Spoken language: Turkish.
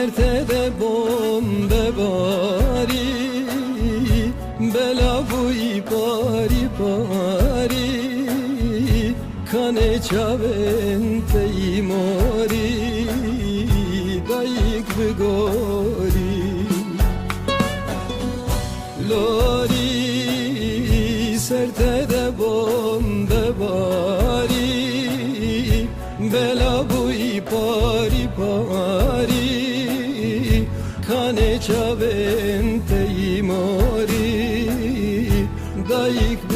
De bombe bari Bela bui pari pari Kane çavente imori Dayık bigori Lori Kane çavente imori Dayık